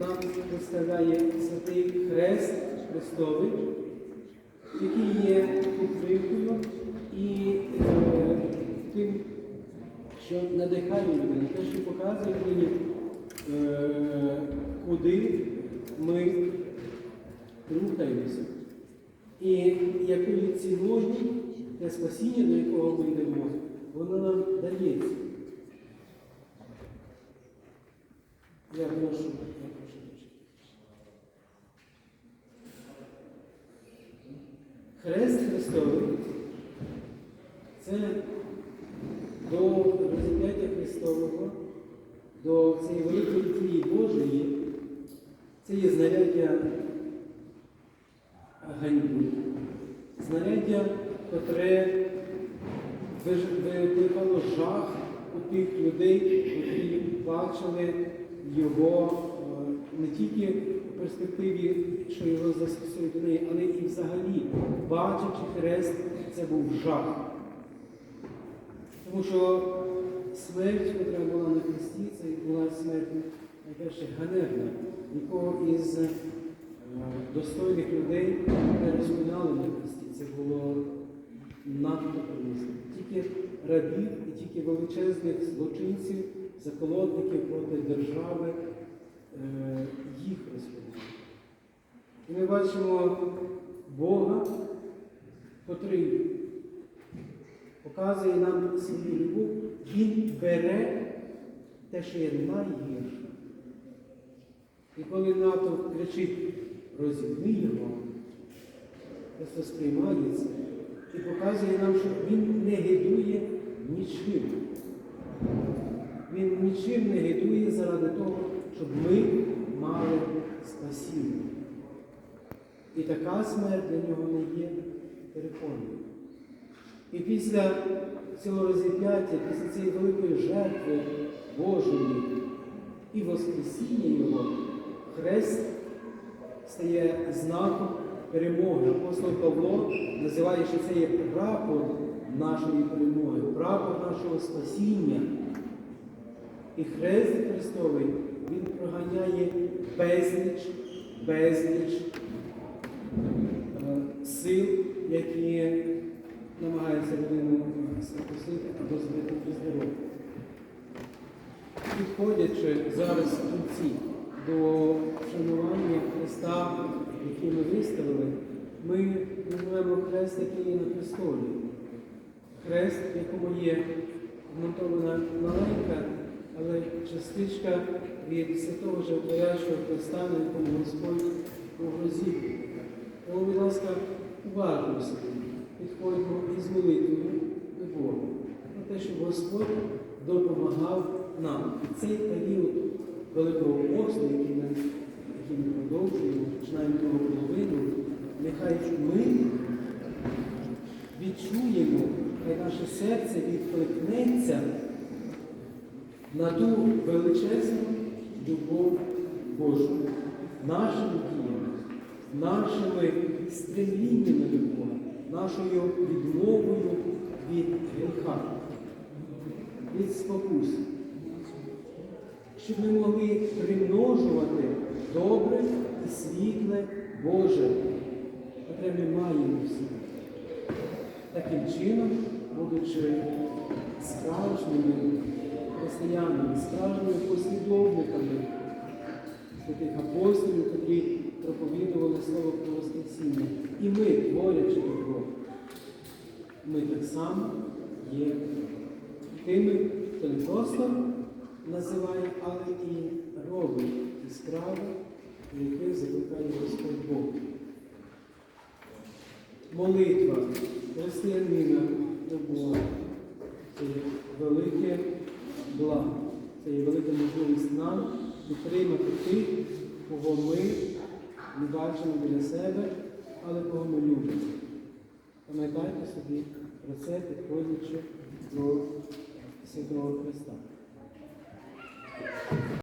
Нам представляє святий Хрест Христовий, який є підтримкою і е, тим, що надихає людину, те, що показує мені, е, куди ми рухаємося. І якою ціною те спасіння, до якого ми йдемо, воно нам дається. Я прошу, я прошу. Хрест Христовий це до розіп'яття Христового, до цієї великої дії Божої, це є знаряддя ганьби, знаряддя, котре викликало жах у тих людей, які бачили його е, не тільки в перспективі, що його застосують до неї, але і взагалі, бачачи хрест, це був жах. Тому що смерть, яка була на хресті, це була смерть найперше ганебна, нікого із е, достойних людей не розпинали на хресті. Це було надто примусно. Тільки рабів і тільки величезних злочинців, заколотників проти держави е, їх розпиняли. І ми бачимо Бога, котрий показує нам свою любов, Він бере те, що є найгірше. І коли НАТО кричить, розібни його, просто сприймає це і показує нам, що він не гидує нічим. Він не гидує заради того, щоб ми мали спасіння. І така смерть для нього не є перепоною. І після цього розіп'яття, після цієї великої жертви Божої і Воскресіння Його, Хрест стає знаком перемоги. Апостол Павло називає, що це є прапор нашої перемоги, прапор нашого спасіння. І Хрест Христовий, Він проганяє безліч, безліч е, сил, які намагаються людину спокусити або збити з дороги. Підходячи зараз в кінці до вшанування Христа, який ми виставили, ми називаємо хрест, який є на престолі. Хрест, в якому є вмонтована маленька, але частичка від святого Животворящого Христа, на якому Господь у грозі. Тому, будь ласка, уважно підходимо із молитвою до Бога. Про те, щоб Господь допомагав нам. І цей період Великого посту, який ми, який ми продовжуємо, починаємо другу половину, нехай ми відчуємо, хай наше серце відкликнеться на ту величезну любов Божу, нашими діями, нашими стремліннями Бога, нашою відмовою від гріха, від спокус, щоб ми могли примножувати добре і світле Боже, яке ми маємо всі. Таким чином, будучи справжніми християнами, справжніми послідовниками таких апостолів, які проповідували слово про Воскресіння. І ми, творячи його, ми так само є тими, хто не просто називає, але і робить ті справи, до яких закликає Господь Бог. Молитва християнина до Бога це велике благо, це є велика можливість нам підтримати тих, кого ми не бачимо біля себе, але кого ми любимо. Пам'ятайте собі про це, підходячи до Святого Христа.